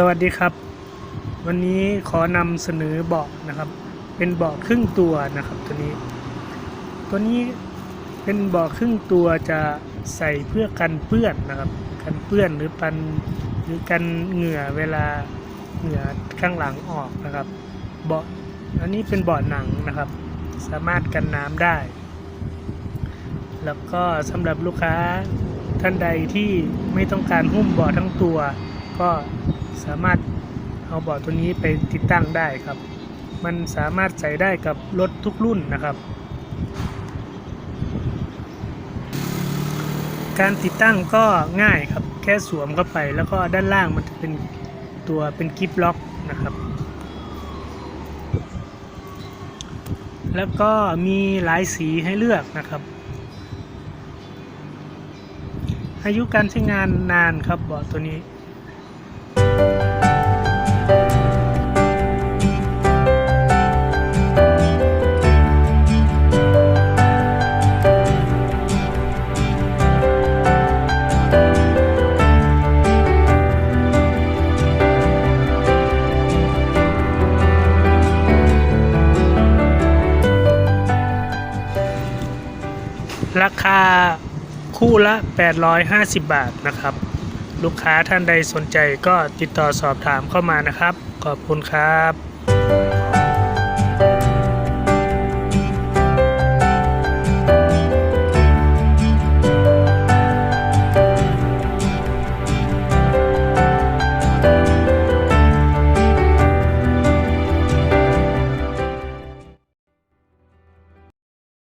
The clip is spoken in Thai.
สวัสดีครับ วันนี้ขอนำเสนอเบาะนะครับ เป็นเบาะครึ่งตัวนะครับตัวนี้ ตัวนี้เป็นเบาะครึ่งตัวจะใส่เพื่อกันเปื้อนนะครับ กันเปื้อนหรือปันหรือกันเหงื่อเวลาเหงื่อข้างหลังออกนะครับเบาะอันนี้เป็นเบาะหนังนะครับ สามารถกันน้ำได้ แล้วก็สำหรับลูกค้าท่านใดที่ไม่ต้องการหุ้มเบาะทั้งตัว ก็สามารถเอาเบาะตัวนี้ไปติดตั้งได้ครับ มันสามารถใส่ได้กับรถทุกรุ่นนะครับ การติดตั้งก็ง่ายครับ แค่สวมเข้าไป แล้วก็ด้านล่างมันจะเป็นตัวเป็นกิฟล็อกนะครับ แล้วก็มีหลายสีให้เลือกนะครับ อายุการใช้งานนานครับเบาะตัวนี้ ราคาคู่ละ 850 บาทนะครับ ลูกค้าท่านใดสนใจก็ติดต่อสอบถามเข้ามานะครับ ขอบคุณครับ